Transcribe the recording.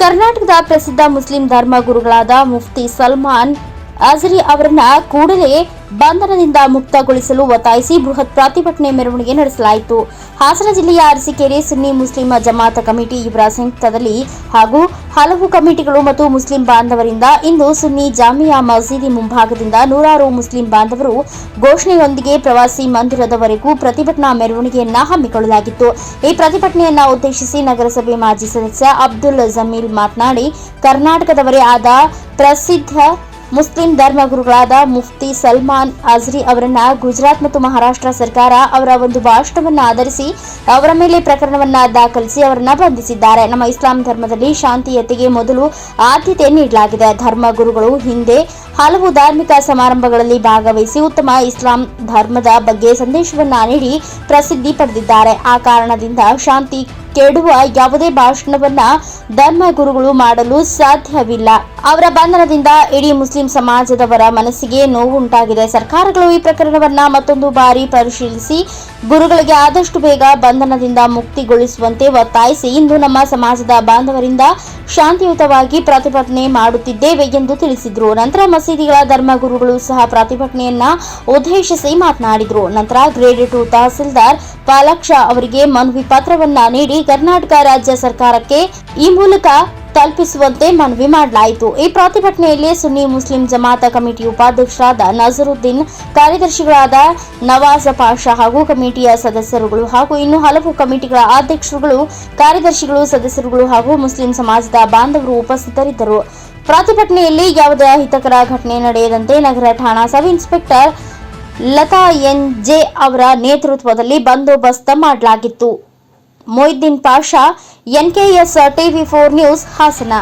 ಕರ್ನಾಟಕದ ಪ್ರಸಿದ್ಧ ಮುಸ್ಲಿಂ ಧರ್ಮ ಗುರುಗಳಾದ ಮುಫ್ತಿ ಸಲ್ಮಾನ್ ಅಜರಿ ಅವರನ್ನ ಕೂಡಲೇ ಬಂಧನದಿಂದ ಮುಕ್ತಗೊಳಿಸಲು ಒತ್ತಾಯಿಸಿ ಬೃಹತ್ ಪ್ರತಿಭಟನೆ ಮೆರವಣಿಗೆ ನಡೆಸಲಾಯಿತು. ಹಾಸನ ಜಿಲ್ಲೆಯ Arsikere Sunni Muslim Jamath committee ಇವರ ಸಂಯುಕ್ತದಲ್ಲಿ ಹಾಗೂ ಹಲವು ಕಮಿಟಿಗಳು ಮತ್ತು ಮುಸ್ಲಿಂ ಬಾಂಧವರಿಂದ ಇಂದು ಸುನ್ನಿ ಜಾಮಿಯಾ ಮಸೀದಿ ಮುಂಭಾಗದಿಂದ ನೂರಾರು ಮುಸ್ಲಿಂ ಬಾಂಧವರು ಘೋಷಣೆಯೊಂದಿಗೆ ಪ್ರವಾಸಿ ಮಂದಿರದವರೆಗೂ ಪ್ರತಿಭಟನಾ ಮೆರವಣಿಗೆಯನ್ನ ಹಮ್ಮಿಕೊಳ್ಳಲಾಗಿತ್ತು. ಈ ಪ್ರತಿಭಟನೆಯನ್ನ ಉದ್ದೇಶಿಸಿ ನಗರಸಭೆ ಮಾಜಿ ಸದಸ್ಯ ಅಬ್ದುಲ್ ಜಮೀಲ್ ಮಾತನಾಡಿ, ಕರ್ನಾಟಕದವರೇ ಆದ ಪ್ರಸಿದ್ಧ ಮುಸ್ಲಿಂ ಧರ್ಮಗುರುಗಳಾದ ಮುಫ್ತಿ ಸಲ್ಮಾನ್ ಅಜ್ರಿ ಅವರನ್ನ ಗುಜರಾತ್ ಮತ್ತು ಮಹಾರಾಷ್ಟ್ರ ಸರ್ಕಾರ ಅವರ ಒಂದು ಭಾಷಣವನ್ನು ಆಧರಿಸಿ ಅವರ ಮೇಲೆ ಪ್ರಕರಣವನ್ನ ದಾಖಲಿಸಿ ಅವರನ್ನ ಬಂಧಿಸಿದ್ದಾರೆ. ನಮ್ಮ ಇಸ್ಲಾಂ ಧರ್ಮದಲ್ಲಿ ಶಾಂತಿಯತೆಗೆ ಮೊದಲು ಆದ್ಯತೆ ನೀಡಲಾಗಿದೆ. ಧರ್ಮ ಗುರುಗಳು ಹಿಂದೆ ಹಲವು ಧಾರ್ಮಿಕ ಸಮಾರಂಭಗಳಲ್ಲಿ ಭಾಗವಹಿಸಿ ಉತ್ತಮ ಇಸ್ಲಾಂ ಧರ್ಮದ ಬಗ್ಗೆ ಸಂದೇಶವನ್ನ ನೀಡಿ ಪ್ರಸಿದ್ಧಿ ಪಡೆದಿದ್ದಾರೆ. ಆ ಕಾರಣದಿಂದ ಶಾಂತಿ ಕೆಡುವ ಯಾವುದೇ ಭಾಷಣವನ್ನ ಧರ್ಮ ಗುರುಗಳು ಮಾಡಲು ಸಾಧ್ಯವಿಲ್ಲ. ಅವರ ಬಂಧನದಿಂದ ಇಡೀ ಮುಸ್ಲಿಂ ಸಮಾಜದವರ ಮನಸ್ಸಿಗೆ ನೋವುಂಟಾಗಿದೆ. ಸರ್ಕಾರಗಳು ಈ ಪ್ರಕರಣವನ್ನ ಮತ್ತೊಂದು ಬಾರಿ ಪರಿಶೀಲಿಸಿ ಗುರುಗಳಿಗೆ ಆದಷ್ಟು ಬೇಗ ಬಂಧನದಿಂದ ಮುಕ್ತಿಗೊಳಿಸುವಂತೆ ಒತ್ತಾಯಿಸಿ ಇಂದು ನಮ್ಮ ಸಮಾಜದ ಬಾಂಧವರಿಂದ ಶಾಂತಿಯುತವಾಗಿ ಪ್ರತಿಭಟನೆ ಮಾಡುತ್ತಿದ್ದೇವೆ ಎಂದು ತಿಳಿಸಿದರು. ನಂತರ ಮಸೀದಿಗಳ ಧರ್ಮಗುರುಗಳು ಸಹ ಪ್ರತಿಭಟನೆಯನ್ನ ಉದ್ದೇಶಿಸಿ ಮಾತನಾಡಿದರು. ನಂತರ ಗ್ರೇಡ್ ಟು ತಹಸೀಲ್ದಾರ್ ಪಾಲಾಕ್ಷ ಅವರಿಗೆ ಮನವಿ ಪತ್ರವನ್ನ ನೀಡಿ ಕರ್ನಾಟಕ ರಾಜ್ಯ ಸರ್ಕಾರಕ್ಕೆ ಈ ಮೂಲಕ ತಲುಪಿಸುವಂತೆ ಮನವಿ ಮಾಡಲಾಯಿತು. ಈ ಪ್ರತಿಭಟನೆಯಲ್ಲಿ ಸುನ್ನಿ ಮುಸ್ಲಿಂ ಜಮಾತ ಕಮಿಟಿ ಉಪಾಧ್ಯಕ್ಷರಾದ ನಜರುದ್ದೀನ್, ಕಾರ್ಯದರ್ಶಿಗಳಾದ ನವಾಜ ಪಾಷಾ ಹಾಗೂ ಕಮಿಟಿಯ ಸದಸ್ಯರುಗಳು ಹಾಗೂ ಇನ್ನು ಹಲವು ಕಮಿಟಿಗಳ ಅಧ್ಯಕ್ಷರುಗಳು, ಕಾರ್ಯದರ್ಶಿಗಳು, ಸದಸ್ಯರುಗಳು ಹಾಗೂ ಮುಸ್ಲಿಂ ಸಮಾಜದ ಬಾಂಧವರು ಉಪಸ್ಥಿತರಿದ್ದರು. ಪ್ರತಿಭಟನೆಯಲ್ಲಿ ಯಾವುದೇ ಅಹಿತಕರ ಘಟನೆ ನಡೆಯದಂತೆ ನಗರ ಠಾಣಾ sub inspector Latha N J ಅವರ ನೇತೃತ್ವದಲ್ಲಿ ಬಂದೋಬಸ್ತ್ ಮಾಡಲಾಗಿತ್ತು. Moideen Pasha NKS TV four news Hassan.